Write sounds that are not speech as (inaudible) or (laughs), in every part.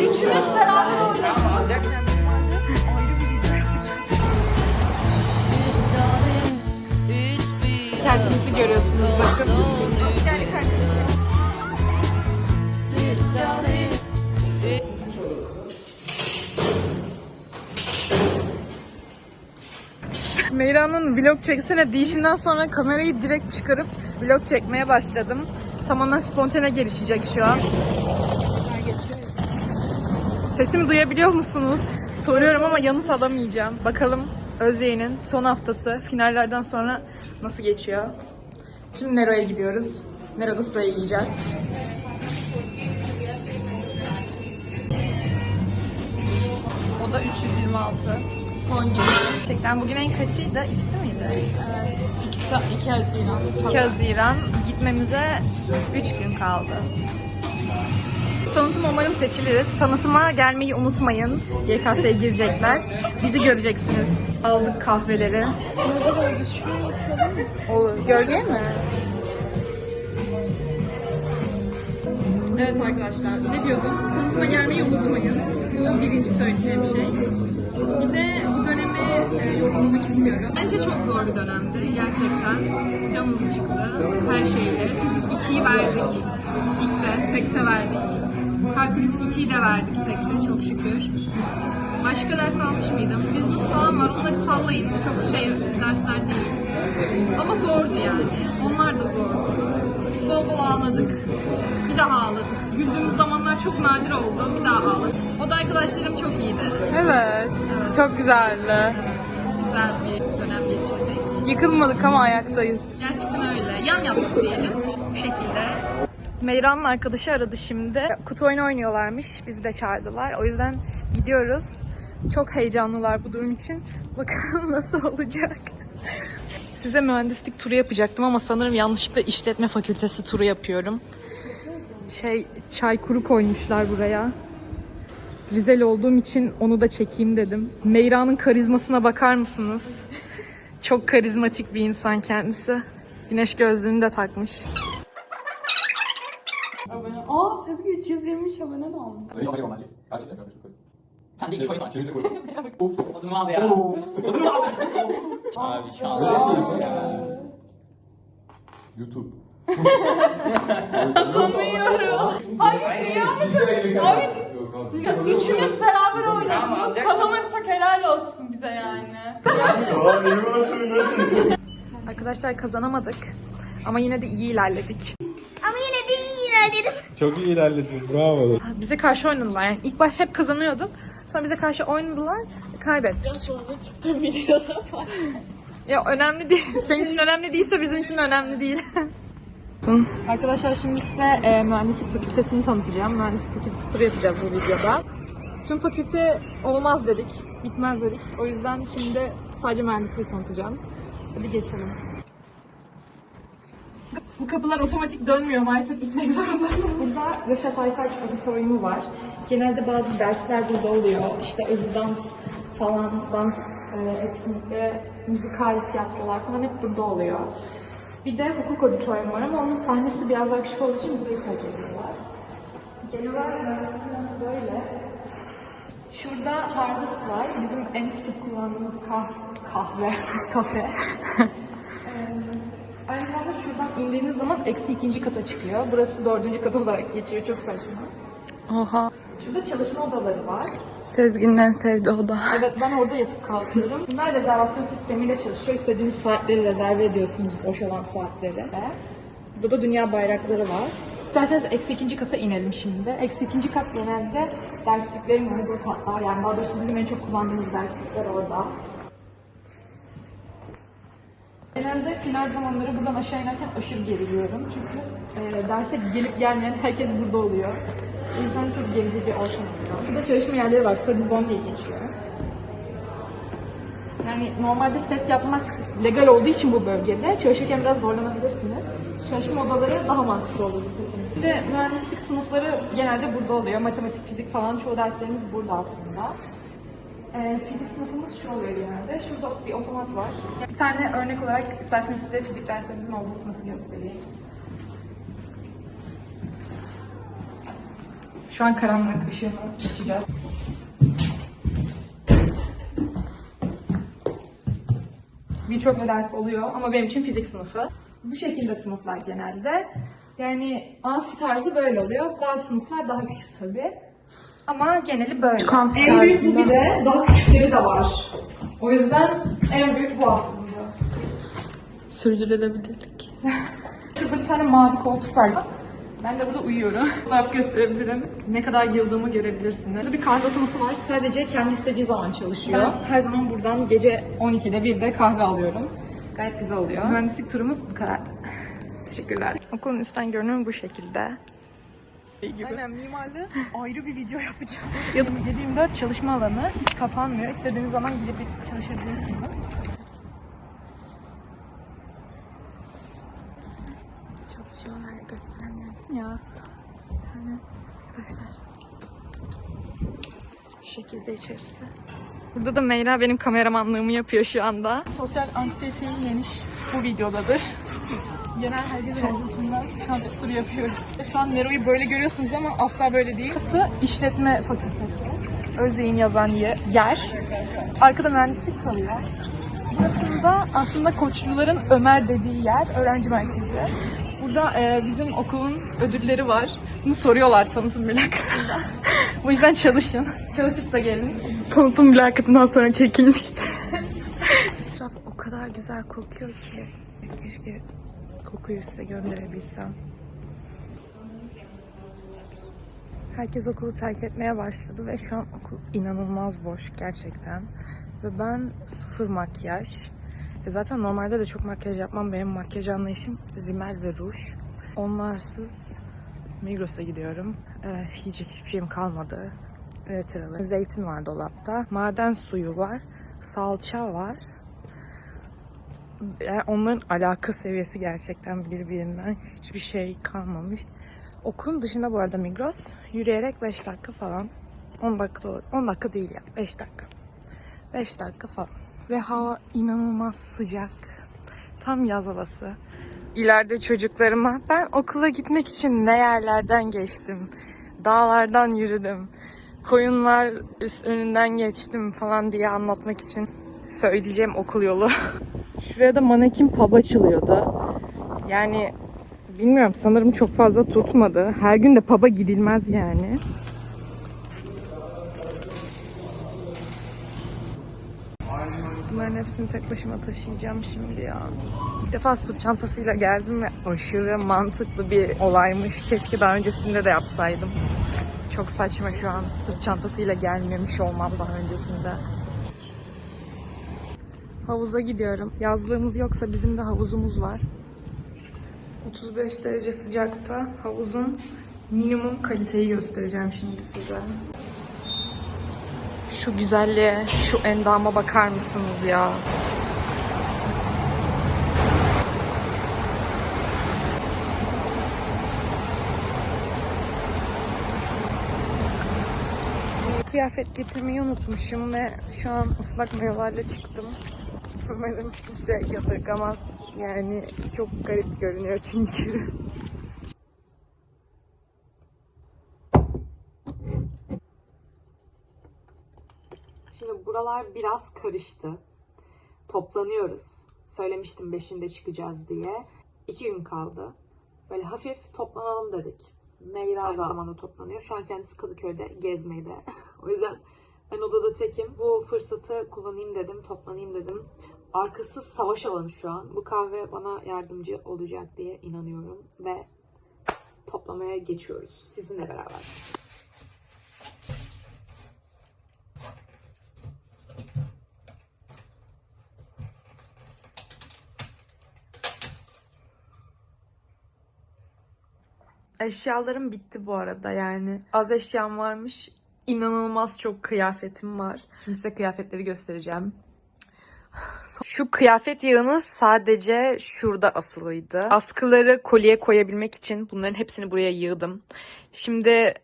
Üçümüz. Kendinizi görüyorsunuz bakın. Meyra'nın vlog çeksene deyişinden sonra kamerayı direkt çıkarıp vlog çekmeye başladım. Tamamen spontane gelişecek şu an. Sesimi duyabiliyor musunuz? Soruyorum ama yanıt alamayacağım. Bakalım Özyeğin'in son haftası finallerden sonra nasıl geçiyor? Şimdi Nero'ya gidiyoruz. Nero'da sıraya giyeceğiz. O da 326. Son gün. Gerçekten bugün en kaçıydı? İkisi miydi? Evet. 2, Haziran. 2 Haziran. Gitmemize 3 gün kaldı. Tanıtım umarım seçiliriz. Tanıtıma gelmeyi unutmayın. GKS'ye girecekler. Bizi göreceksiniz. Aldık kahveleri. Nerede oldu? Şuraya yapalım Olur. Gölge mi? Evet arkadaşlar, ne diyordum? Tanıtıma gelmeyi unutmayın. Bu birinci söyleyeceğim şey. Bir de bu dönemi e, yorumlamak istiyorum. Bence çok zor bir dönemdi. Gerçekten canımız çıktı her şeyle. Fizik 2'yi verdik. İlk de, tekte verdik. Kalkülüs 2'yi de verdik tekte çok şükür. Başka ders almış mıydım? Business falan var. Onları sallayın. Çok şey dersler değil. Ama zordu yani. Onlar da zordu. Bol bol ağladık. Bir daha ağladık. Güldüğümüz zamanlar çok nadir oldu. Bir daha ağladık. O da arkadaşlarım çok iyiydi. Evet. Çok güzeldi. Güzel bir dönem geçirdik. Yıkılmadık ama ayaktayız. Gerçekten öyle. Yan yaptık diyelim. Bu şekilde. Meyra'nın arkadaşı aradı şimdi. Kutu oyunu oynuyorlarmış. Bizi de çağırdılar. O yüzden gidiyoruz. Çok heyecanlılar bu durum için. (laughs) Bakalım nasıl olacak. Size mühendislik turu yapacaktım ama sanırım yanlışlıkla işletme fakültesi turu yapıyorum. Şey çay kuru koymuşlar buraya. Rizeli olduğum için onu da çekeyim dedim. Meyra'nın karizmasına bakar mısınız? Çok karizmatik bir insan kendisi. Güneş gözlüğünü de takmış. Aa Sezgi 320 abone mi oldu? Kendi iki koyun (laughs) var. Adımı al ya. Adımı al. Abi şans. YouTube. Üçümüz beraber oynadık. Kazanırsak helal olsun bize yani. Arkadaşlar kazanamadık. Ama yine de iyi ilerledik. Çok iyi ilerledin. Bravo. Bize karşı oynadılar. Yani ilk baş hep kazanıyorduk. Sonra bize karşı oynadılar. Kaybettik. Biraz fazla çıktı videoda Ya önemli değil. (laughs) Senin için önemli değilse bizim için önemli değil. (laughs) Arkadaşlar şimdi size e, mühendislik fakültesini tanıtacağım. Mühendislik fakültesi turu yapacağız bu videoda. Tüm fakülte olmaz dedik. Bitmez dedik. O yüzden şimdi sadece mühendisliği tanıtacağım. Hadi geçelim. Bu kapılar otomatik dönmüyor maalesef gitmek (laughs) zorundasınız. Burada Reşat Aytaç Auditoriumu var. Genelde bazı dersler burada oluyor. İşte özü dans falan, dans e, müzikal tiyatrolar falan hep burada oluyor. Bir de hukuk auditoriumu var ama onun sahnesi biraz daha küçük olduğu için burayı tercih ediyorlar. Genel olarak mühendisliğimiz böyle. Şurada Harvest var. Bizim en sık kullandığımız kah kahve, (laughs) kafe. Aynı zamanda şuradan indiğiniz zaman eksi ikinci kata çıkıyor. Burası dördüncü kat olarak geçiyor. Çok saçma. Oha. Şurada çalışma odaları var. Sezgin'in en sevdiği oda. Evet ben orada yatıp kalkıyorum. Bunlar rezervasyon sistemiyle çalışıyor. İstediğiniz saatleri rezerve ediyorsunuz. Boş olan saatleri. Burada da dünya bayrakları var. İsterseniz eksi ikinci kata inelim şimdi. Eksi ikinci kat genelde dersliklerin olduğu katlar. Yani daha doğrusu bizim en çok kullandığımız derslikler orada. Genelde final zamanları buradan aşağı inerken aşırı geriliyorum. Çünkü e, derse gelip gelmeyen herkes burada oluyor. O yüzden çok gerici bir ortam oluyor. Burada çalışma yerleri var. Study zone diye geçiyor. Yani normalde ses yapmak legal olduğu için bu bölgede çalışırken biraz zorlanabilirsiniz. Çalışma odaları daha mantıklı olur. Bir de mühendislik sınıfları genelde burada oluyor. Matematik, fizik falan çoğu derslerimiz burada aslında. Ee, fizik sınıfımız şu oluyor genelde. Şurada bir otomat var. Bir tane örnek olarak isterseniz size fizik derslerimizin olduğu sınıfı göstereyim. Şu an karanlık ışığını açacağız. Birçok ders oluyor ama benim için fizik sınıfı. Bu şekilde sınıflar genelde. Yani amfi tarzı böyle oluyor. Bazı sınıflar daha küçük tabii. Ama geneli böyle. en büyük bu bir de daha küçükleri de var. O yüzden en büyük bu aslında. Sürdürülebilirlik. (laughs) Şurada bir tane mavi koltuk var. Ben de burada uyuyorum. (laughs) Fotoğraf gösterebilirim. Ne kadar yıldığımı görebilirsiniz. Burada bir kahve otomatı var. Sadece kendi istediği zaman çalışıyor. Ben her zaman buradan gece 12'de 1'de kahve alıyorum. Gayet güzel oluyor. Mühendislik turumuz bu kadar. (laughs) Teşekkürler. Okulun üstten görünümü bu şekilde. Aynen mimarlığı ayrı bir video yapacağım. Ya da 724 çalışma alanı hiç kapanmıyor. İstediğiniz zaman gidip çalışabilirsiniz. Çalışıyorlar göstermiyor. Ya. Yani arkadaşlar. Bu şekilde içerisi. Burada da Meyra benim kameramanlığımı yapıyor şu anda. Sosyal anksiyeteyi yemiş bu videodadır. Genel herkesin odasında kampüs turu yapıyoruz. Şu an Nero'yu böyle görüyorsunuz ama asla böyle değil. Burası işletme fakültesi. Özdeğin yazan ye- yer. Arkada mühendislik kalıyor. Burasında aslında koçluların Ömer dediği yer, öğrenci merkezi. Burada e, bizim okulun ödülleri var. Bunu soruyorlar tanıtım mülakatında. (laughs) o yüzden çalışın. Çalışıp da gelin. Tanıtım mülakatından sonra çekilmişti. Etraf o kadar güzel kokuyor ki. Keşke kokuyu size gönderebilsem. Herkes okulu terk etmeye başladı ve şu an okul inanılmaz boş gerçekten. Ve ben sıfır makyaj. E zaten normalde de çok makyaj yapmam. Benim makyaj anlayışım rimel ve ruj. Onlarsız Migros'a gidiyorum. Ee, yiyecek hiçbir şeyim kalmadı. Retralı. Zeytin var dolapta. Maden suyu var. Salça var. Yani onların alaka seviyesi gerçekten birbirinden hiçbir şey kalmamış. Okulun dışında bu arada Migros. Yürüyerek 5 dakika falan. 10 dakika da- 10 dakika değil ya 5 dakika. 5 dakika falan. Ve hava inanılmaz sıcak. Tam yaz havası. İleride çocuklarıma ben okula gitmek için ne yerlerden geçtim. Dağlardan yürüdüm. Koyunlar üst önünden geçtim falan diye anlatmak için söyleyeceğim okul yolu. (laughs) Şuraya da manekin pub açılıyordu. Yani bilmiyorum sanırım çok fazla tutmadı. Her gün de pub'a gidilmez yani. Bunların hepsini tek başıma taşıyacağım şimdi ya. İlk defa sırt çantasıyla geldim ve aşırı mantıklı bir olaymış. Keşke daha öncesinde de yapsaydım. Çok saçma şu an sırt çantasıyla gelmemiş olmam daha öncesinde. Havuza gidiyorum. Yazlığımız yoksa bizim de havuzumuz var. 35 derece sıcakta havuzun minimum kaliteyi göstereceğim şimdi size. Şu güzelliğe, şu endama bakar mısınız ya? Kıyafet getirmeyi unutmuşum ve şu an ıslak mayolarla çıktım. Umarım kimse yadırgamaz. Yani çok garip görünüyor çünkü. Şimdi buralar biraz karıştı. Toplanıyoruz. Söylemiştim 5'inde çıkacağız diye. İki gün kaldı. Böyle hafif toplanalım dedik. Meyra aynı zamanda toplanıyor. Şu an kendisi Kadıköy'de gezmeyde. (laughs) o yüzden ben odada tekim. Bu fırsatı kullanayım dedim, toplanayım dedim. Arkası savaş alanı şu an. Bu kahve bana yardımcı olacak diye inanıyorum. Ve toplamaya geçiyoruz. Sizinle beraber. Eşyalarım bitti bu arada yani. Az eşyam varmış. İnanılmaz çok kıyafetim var. Şimdi size kıyafetleri göstereceğim. Şu kıyafet yığını sadece şurada asılıydı. Askıları kolye koyabilmek için bunların hepsini buraya yığdım. Şimdi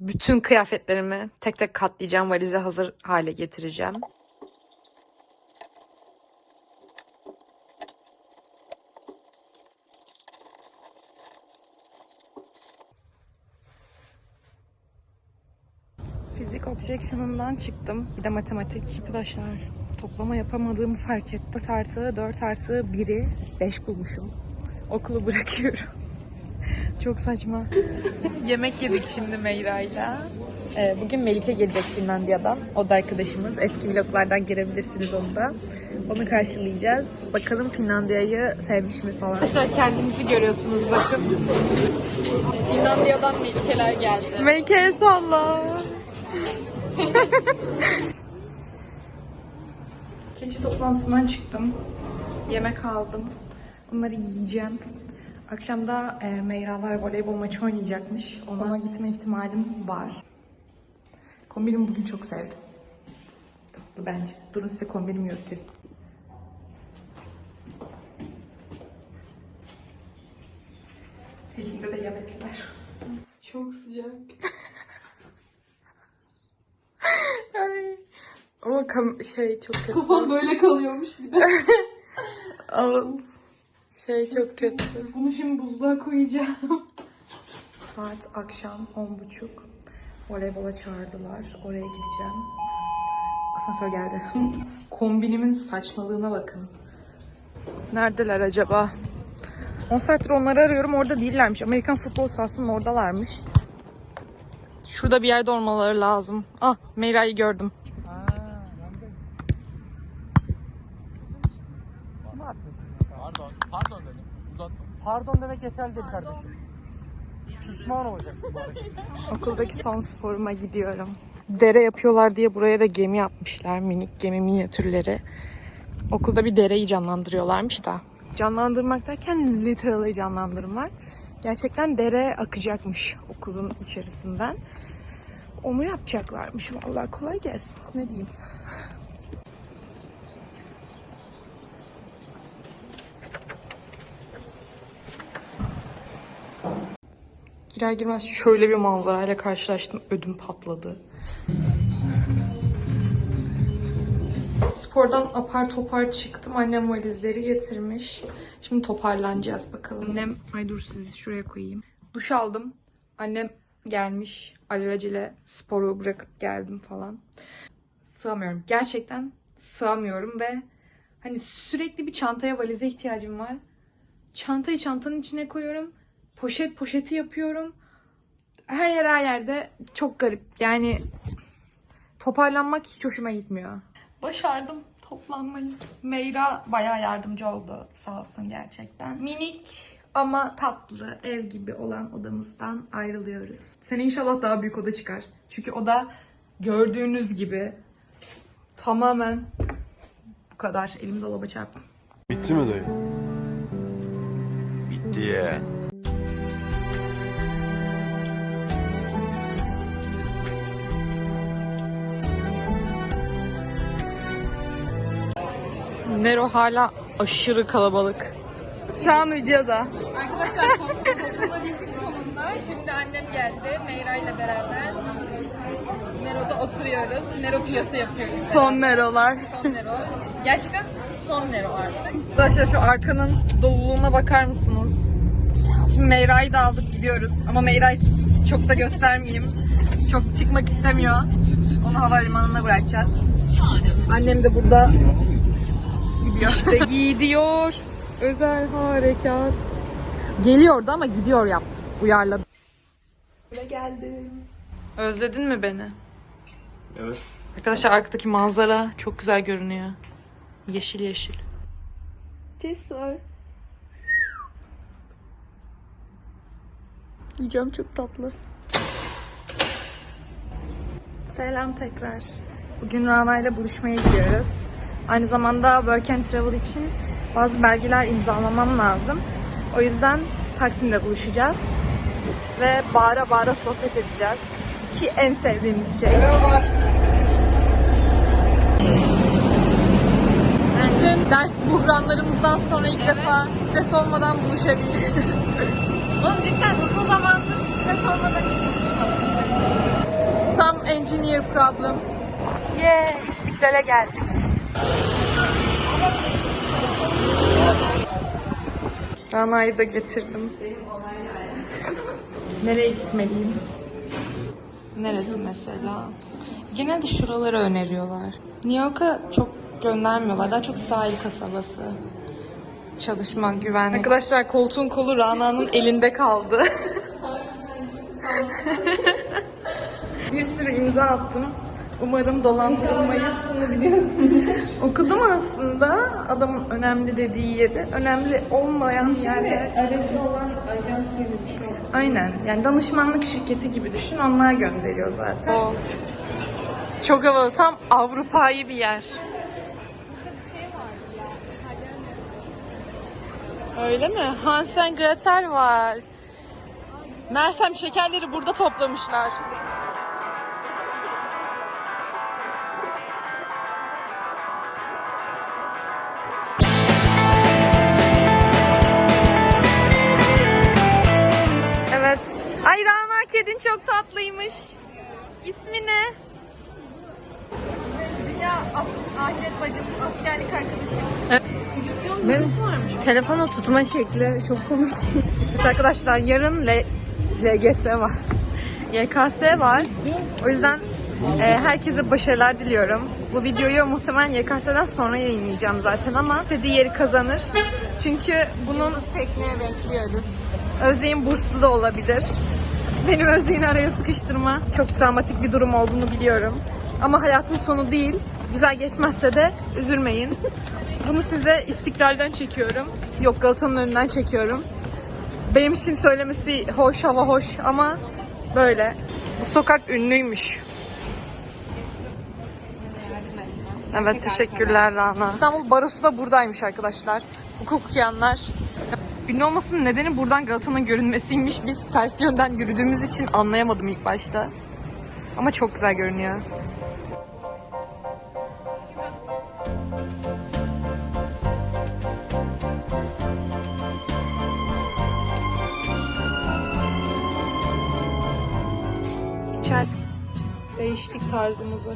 bütün kıyafetlerimi tek tek katlayacağım. Valize hazır hale getireceğim. Fizik objection'ından çıktım. Bir de matematik. Arkadaşlar toplama yapamadığımı fark ettim. 4 artı 4 artı 1'i 5 bulmuşum. Okulu bırakıyorum. (laughs) Çok saçma. Yemek yedik şimdi Meyra'yla. Ee, bugün Melike gelecek Finlandiya'dan. O da arkadaşımız. Eski vloglardan görebilirsiniz onu da. Onu karşılayacağız. Bakalım Finlandiya'yı sevmiş mi falan. Arkadaşlar kendinizi görüyorsunuz bakın. Finlandiya'dan Melikeler geldi. Melike'ye salla. (laughs) Keçi toplantısından çıktım. Yemek aldım. Bunları yiyeceğim. Akşam da e, Meyralar voleybol maçı oynayacakmış. Ona gitme ihtimalim var. Kombinimi bugün çok sevdim. Tatlı bence. Durun size kombinimi göstereyim. Elimde de yemekler. Çok sıcak. (laughs) Ay. Ama kam- şey çok kötü. Kafam böyle kalıyormuş bir de. (laughs) Ama şey çok kötü. Bunu şimdi buzluğa koyacağım. Saat akşam 10.30. Voleybola çağırdılar. Oraya gideceğim. Asansör geldi. Kombinimin saçmalığına bakın. Neredeler acaba? 10 saattir onları arıyorum. Orada değillermiş. Amerikan futbol sahasının oradalarmış. Şurada bir yerde olmaları lazım. Ah Meyra'yı gördüm. Pardon. Pardon dedim. Uzattım. Pardon demek yeterli değil kardeşim. Pişman olacaksın bu harekete. (laughs) Okuldaki son sporuma gidiyorum. Dere yapıyorlar diye buraya da gemi yapmışlar. Minik gemi minyatürleri. Okulda bir dereyi canlandırıyorlarmış da. Canlandırmak derken literally canlandırmak. Gerçekten dere akacakmış okulun içerisinden. Onu yapacaklarmış. Vallahi kolay gelsin. Ne diyeyim. Girer girmez şöyle bir manzarayla karşılaştım. Ödüm patladı. Spordan apar topar çıktım. Annem valizleri getirmiş. Şimdi toparlanacağız bakalım. Annem, ay dur sizi şuraya koyayım. Duş aldım. Annem gelmiş. Alelacele sporu bırakıp geldim falan. Sığamıyorum. Gerçekten sığamıyorum ve hani sürekli bir çantaya valize ihtiyacım var. Çantayı çantanın içine koyuyorum. Poşet poşeti yapıyorum. Her yer her yerde çok garip. Yani toparlanmak hiç hoşuma gitmiyor. Başardım toplanmayı. Meyra bayağı yardımcı oldu sağ olsun gerçekten. Minik ama tatlı ev gibi olan odamızdan ayrılıyoruz. Sene inşallah daha büyük oda çıkar. Çünkü oda gördüğünüz gibi tamamen bu kadar. Elim dolaba çarptım. Bitti mi dayı? Bitti ya. Nero hala aşırı kalabalık. Şu an videoda. Arkadaşlar toplanabildik sonunda. Şimdi annem geldi. Meyra ile beraber. Nero'da oturuyoruz. Nero piyasa yapıyoruz. Son Nero'lar. Son Nero. Gerçekten son Nero artık. Arkadaşlar şu arkanın doluluğuna bakar mısınız? Şimdi Meyra'yı da aldık gidiyoruz. Ama Meyra'yı çok da göstermeyeyim. Çok çıkmak istemiyor. Onu havalimanına bırakacağız. Annem de burada gidiyor. İşte gidiyor. Özel harekat. Geliyordu ama gidiyor yaptı. Uyarladı. Ve geldim. Özledin mi beni? Evet. Arkadaşlar arkadaki manzara çok güzel görünüyor. Yeşil yeşil. Cesur. Yiyeceğim çok tatlı. Selam tekrar. Bugün Rana ile buluşmaya gidiyoruz. Aynı zamanda Work and Travel için bazı belgeler imzalamam lazım. O yüzden Taksim'de buluşacağız. Ve bağıra bağıra sohbet edeceğiz. Ki en sevdiğimiz şey. Bütün ders buhranlarımızdan sonra ilk defa stres olmadan buluşabildik. (laughs) Oğlum cidden uzun zamandır stres olmadan hiç buluşmamıştık. Some engineer problems. Yeah, İstiklal'e geldik. Rana'yı da getirdim. Nereye gitmeliyim? Neresi mesela? Genelde şuraları öneriyorlar. New York'a çok göndermiyorlar. Daha çok sahil kasabası. Çalışma, güvenlik. Arkadaşlar koltuğun kolu Rana'nın elinde kaldı. (laughs) Bir sürü imza attım. Umarım dolandırılmayız. biliyorsunuz. Okudum aslında adamın önemli dediği yeri. Önemli olmayan yerde. Aracı olan ajans gibi bir şey. Aynen. Yani danışmanlık şirketi gibi düşün. Onlar gönderiyor zaten. Çok havalı. Tam Avrupa'yı bir yer. Öyle mi? Hansen Gretel var. Mersem şekerleri burada toplamışlar. Kedin çok tatlıymış. İsmi ne? Dünya as ahiret bacım, askerlik arkadaşım. Benim telefonu tutma şekli çok komik. Evet arkadaşlar yarın L LGS var. YKS var. O yüzden e, herkese başarılar diliyorum. Bu videoyu muhtemelen YKS'den sonra yayınlayacağım zaten ama dediği yeri kazanır. Çünkü bunun Tekneye bekliyoruz. Özyeğin burslu da olabilir. Benim Özyeğin'i araya sıkıştırma. Çok travmatik bir durum olduğunu biliyorum. Ama hayatın sonu değil. Güzel geçmezse de üzülmeyin. Bunu size istiklalden çekiyorum. Yok Galata'nın önünden çekiyorum. Benim için söylemesi hoş, hava hoş ama böyle. Bu sokak ünlüymüş. Evet teşekkürler Rana. İstanbul Barosu da buradaymış arkadaşlar. Hukuk okuyanlar. Ünlü olmasının nedeni buradan Galata'nın görünmesiymiş. Biz ters yönden yürüdüğümüz için anlayamadım ilk başta. Ama çok güzel görünüyor. İçer. Değiştik tarzımızı.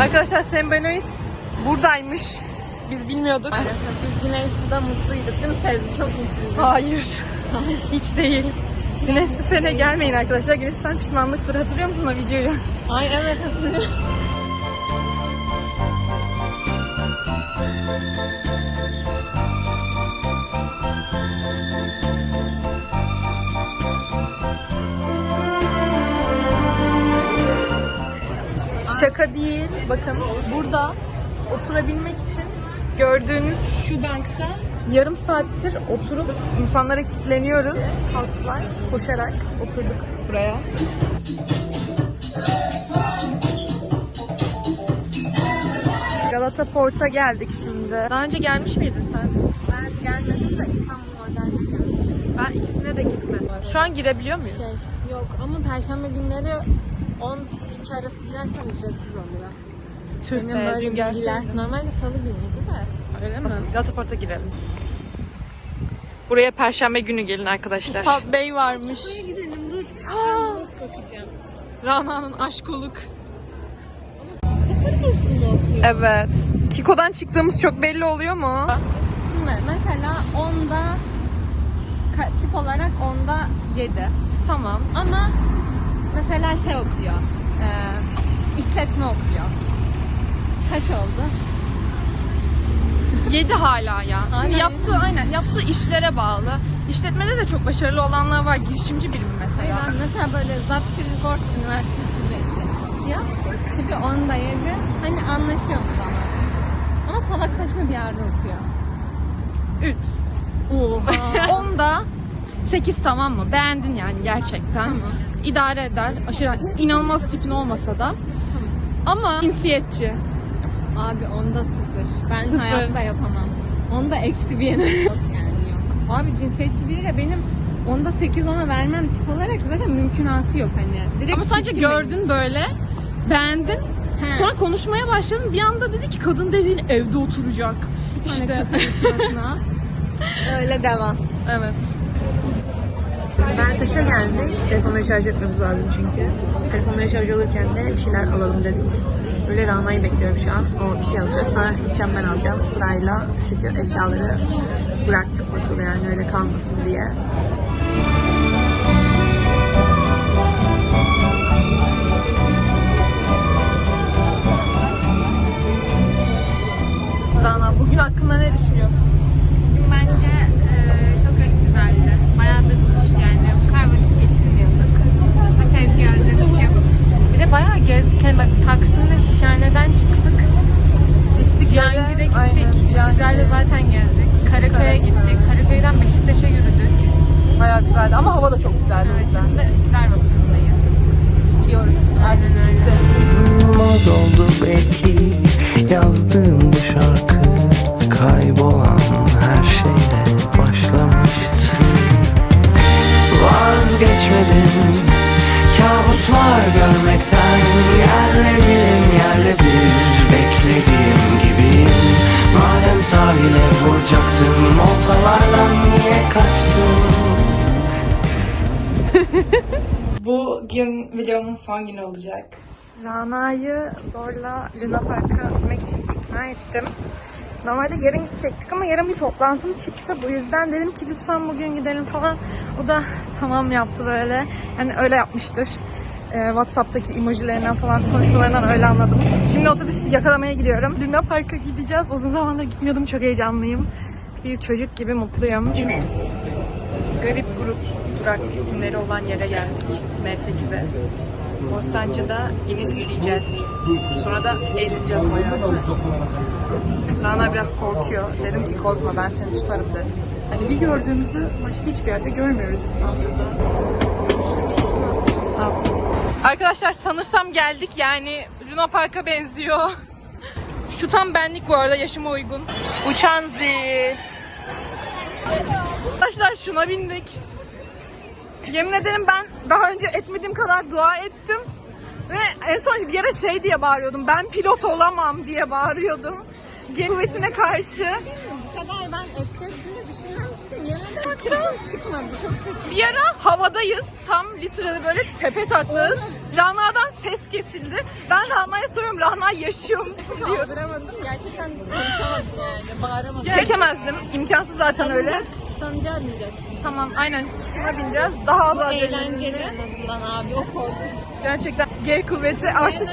Arkadaşlar Sembenoid buradaymış. Biz bilmiyorduk. Biz Güney Su'da mutluyduk değil mi Sezgi? Çok mutluyduk. Hayır. (laughs) Hiç değil. Güneş Süper'e gelmeyin arkadaşlar. Güneş Süper pişmanlıktır. Hatırlıyor musun o videoyu? Ay evet hatırlıyorum. Şaka değil. Bakın burada oturabilmek için gördüğünüz şu bankta yarım saattir oturup insanlara kilitleniyoruz. Kalktılar koşarak oturduk buraya. Galata Port'a geldik şimdi. Daha önce gelmiş miydin sen? Ben gelmedim de İstanbul Model'de gelmiştim. Ben ikisine de gitmedim. Şu an girebiliyor muyum? Şey yok ama perşembe günleri 10 2 arası girersen ücretsiz oluyor. Tüh Benim be, böyle dün bilgiler. gelseydin. Normalde salı günüydü de. Öyle mi? Galata Port'a girelim. Buraya perşembe günü gelin arkadaşlar. Subway varmış. gidelim dur. Ben boz bakacağım. Rana'nın aşkoluk. Sıfır bursunda okuyor. Evet. Kiko'dan çıktığımız çok belli oluyor mu? Şimdi mesela 10'da ka- tip olarak 10'da 7. Tamam. Ama mesela şey okuyor. E, işletme okuyor. Kaç oldu? 7 hala ya. Şimdi Hala yaptığı aynen yaptığı işlere bağlı. İşletmede de çok başarılı olanlar var. Girişimci birimi Hayır mesela. ben mesela böyle Zapti Resort Üniversitesi'nde işte okuyor. Tipi 10'da 7. Hani anlaşıyoruz ama. Ama salak saçma bir yerde okuyor. 3. Oha. (laughs) Onda 8 tamam mı? Beğendin yani gerçekten. Tamam. İdare eder. Aşırı inanılmaz tipin olmasa da. Ama cinsiyetçi. Abi onda sıfır. Ben Sıfır. hayatta yapamam. Onda eksi bir yeri (laughs) yok yani yok. Abi cinsiyetçi biri de benim onda 8 ona vermem tip olarak zaten mümkünatı yok hani. Direkt Ama sadece gördün için. böyle. Beğendin. He. Sonra konuşmaya başladın. Bir anda dedi ki kadın dediğin evde oturacak. Bir tane İşte. suratına. (laughs) Öyle devam. Evet. Bertaş'a geldik. Telefonları şarj etmemiz lazım çünkü. Telefonları şarj olurken de bir şeyler alalım dedik. Böyle Rana'yı bekliyorum şu an. O bir şey alacak. Sonra gideceğim ben alacağım sırayla. Çünkü eşyaları bıraktık masada yani öyle kalmasın diye. Rana bugün hakkında ne düşünüyorsun? Gezdik. Hani bak Taksim'de Şişhane'den çıktık. Cihangir'e gittik. aynen. İstiklal'e zaten geldik. Karaköy'e gittik. Karaköy'den Beşiktaş'a yürüdük. Bayağı güzeldi ama hava da çok güzeldi Evet, yüzden. şimdi de Üsküdar Vapurundayız. Gidiyoruz. Artık Aynen öyle. oldu belki son günü olacak. Rana'yı zorla Luna Park'a gitmek için ikna ettim. Normalde yarın gidecektik ama yarın bir toplantım çıktı. Bu yüzden dedim ki lütfen bugün gidelim falan. O da tamam yaptı böyle. Yani öyle yapmıştır. Ee, Whatsapp'taki emojilerinden falan konuşmalarından öyle anladım. Şimdi otobüsü yakalamaya gidiyorum. Luna Park'a gideceğiz. Uzun zamandır gitmiyordum. Çok heyecanlıyım. Bir çocuk gibi mutluyum. Garip grup durak isimleri olan yere geldik. M8'e. Bostancı'da inip yürüyeceğiz. Sonra da eğleneceğiz bayağı. Rana biraz korkuyor. Dedim ki korkma ben seni tutarım dedim. Hani bir gördüğümüzü başka hiçbir yerde görmüyoruz İstanbul'da. Arkadaşlar sanırsam geldik yani Luna Park'a benziyor. Şu tam benlik bu arada yaşıma uygun. Uçan zil. Arkadaşlar şuna bindik. Yemin ederim ben daha önce etmediğim kadar dua ettim. Ve en son bir yere şey diye bağırıyordum. Ben pilot olamam diye bağırıyordum. Kuvvetine karşı. Bu kadar ben estettiğini düşünmemiştim. Yanında çıkmadı. Çok kötü. Bir ara havadayız. Tam literally böyle tepe taklağız. Rana'dan ses kesildi. Ben Rana'ya soruyorum Rana yaşıyor musun diyor. Kaldıramadım. Gerçekten konuşamadım yani. Bağıramadım. Çekemezdim. İmkansız zaten öyle. Sancağı bineceğiz şimdi. Tamam aynen şuna bineceğiz. Daha az Eğlenceli adrenalin. en azından abi. O korku. Gerçekten G kuvveti artık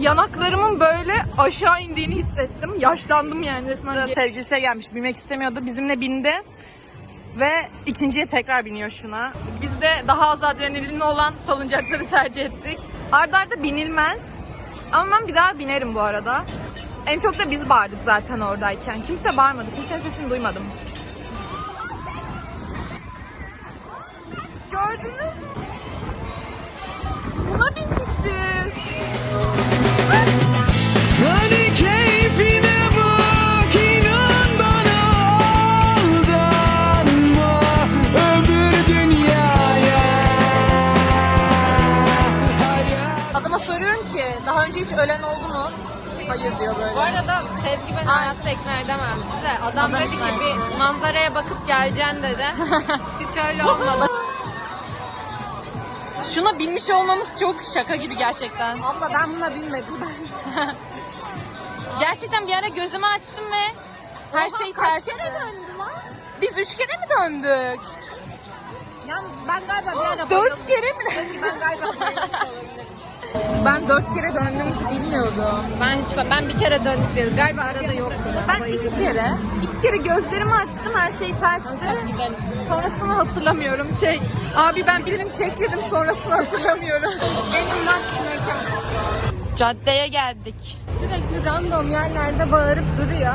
yanaklarımın böyle aşağı indiğini hissettim. Yaşlandım yani resmen. Sevgilisiyle gelmiş. Binmek istemiyordu. Bizimle bindi. Ve ikinciye tekrar biniyor şuna. Biz de daha az adrenalinli olan salıncakları tercih ettik. Arda arda binilmez. Ama ben bir daha binerim bu arada. En çok da biz bağırdık zaten oradayken. Kimse bağırmadı. Kimsenin sesini duymadım. Gördünüz mü? Buna bindik biz. Hadi keyfine bak inan bana aldanma öbür dünyaya Adama soruyorum ki daha önce hiç ölen oldu mu? Hayır diyor böyle. Bu arada Sezgi beni hayatta ikna edemez de. Adam, Adam dedi ki ikna bir manzaraya bakıp geleceksin dedi. (laughs) Hiç öyle olmadı. (laughs) Şuna binmiş olmamız çok şaka gibi gerçekten. Abla ben buna binmedim. (laughs) Gerçekten bir ara gözümü açtım ve her şey ters. Kaç kere döndü lan? Biz üç kere mi döndük? Yani ben galiba bir ara Dört kere mi? Ben galiba Ben dört kere döndüğümüzü bilmiyordum. Ben hiç ben bir kere döndük dedim. Galiba arada yoktu. Ben iki kere, iki kere gözlerimi açtım her şey tersti. Sonrasını hatırlamıyorum. Şey, abi ben bilirim tek yedim sonrasını hatırlamıyorum. En üniversite mekan. Caddeye geldik. Sürekli random yerlerde bağırıp duruyor.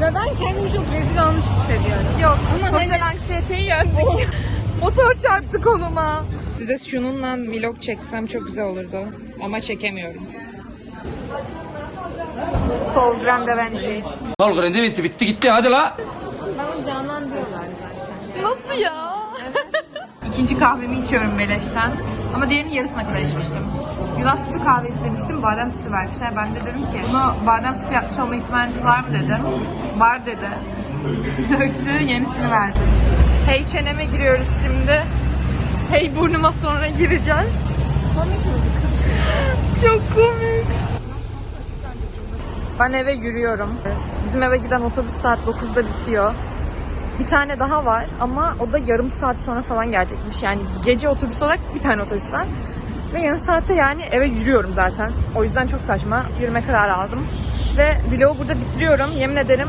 Ve ben kendimi çok rezil olmuş hissediyorum. Yok sosyal anksiyeteyi yendik. (laughs) Motor çarptı koluma. Size şununla vlog çeksem çok güzel olurdu. Ama çekemiyorum. Paul Grande Benji. Al grandi bitti bitti gitti hadi la. Bana Canan diyorlar zaten. Nasıl ya? (laughs) İkinci kahvemi içiyorum Beleş'ten. Ama diğerinin yarısına kadar içmiştim. Yulaf sütü kahve istemiştim. Badem sütü vermişler. Ben de dedim ki bunu badem sütü yapmış olma ihtimaliniz var mı dedim. Var dedi. (laughs) Döktü. Yenisini verdi. Hey çeneme giriyoruz şimdi. Hey burnuma sonra gireceğiz. Komik oldu kız. (laughs) Çok komik. Ben eve yürüyorum. Bizim eve giden otobüs saat 9'da bitiyor. Bir tane daha var ama o da yarım saat sonra falan gelecekmiş. Yani gece otobüs olarak bir tane otobüs var. Ve yarım saatte yani eve yürüyorum zaten. O yüzden çok saçma. Yürüme kararı aldım. Ve vlogu burada bitiriyorum. Yemin ederim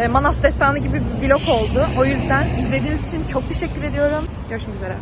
e, Manas Destanı gibi bir vlog oldu. O yüzden izlediğiniz için çok teşekkür ediyorum. Görüşmek üzere.